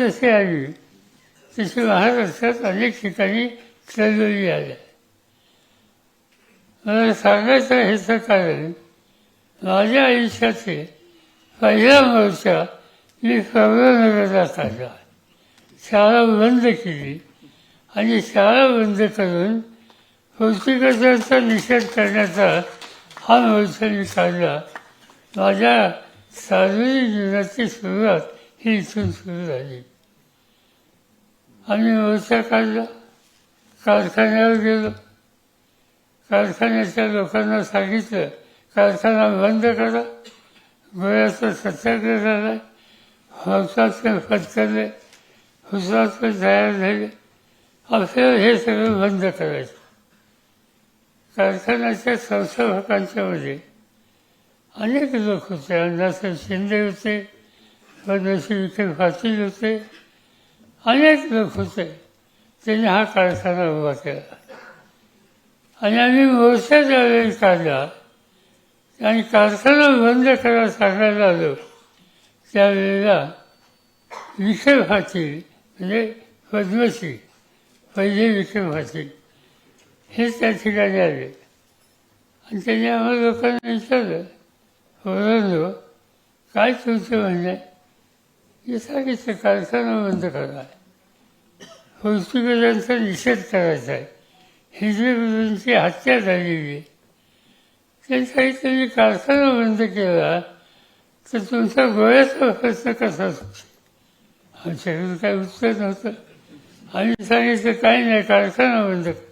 जसे आली तशी महाराष्ट्रात अनेक ठिकाणी चळवळी आल्या मला सांगायचं ह्याचं कारण माझ्या आयुष्याचे पहिला मोर्चा मी प्रवरानगरला आला शाळा बंद केली आणि शाळा बंद करून पौष्टिकाचा निषेध करण्याचा हा मोर्चा मी काढला. माझ्या सार्वजनिक जीवनाची सुरुवात ही इथून सुरू झाली. आम्ही मोर्चा काढला कारखान्यावर गेलो. कारखान्याच्या लोकांना सांगितलं कारखाना बंद करा. गोळ्याचा सत्याग्रह झाला. हौसाचे फटकले हुसाचे तयार झाले. आपल्याला हे सगळं बंद करायचं. कारखान्याच्या संस्थापकांच्या मध्ये अनेक लोक होते. अण्णासाहेब शिंदे होते पद्मश्री विखे पाटील होते. अनेक लोक होते. त्यांनी हा कारखाना उभा केला. आणि आम्ही व्यवसाय ज्यावेळी काढला. आणि कारखाना बंद करायला सांगायला आलो. त्यावेळेला विखे पाटील म्हणजे पद्मश्री पहिले विखे पाटील हे त्या ठिकाणी आले. आणि त्यांनी आम्हाला लोकांना विचारलं ओरडलो काय तुमचं म्हणणं आहे कारखाना बंद करा. पौष्टिकांचा निषेध करायचा आहे. हिजवी गुरूंची हत्या झालेली आहे. त्यांनी कारखाना बंद केला तर तुमचा गोळ्याचा प्रश्न कसा सुटेल आमच्याकडे काय उत्तर नव्हतं. आम्ही सांगितलं काही नाही कारखाना बंद कर.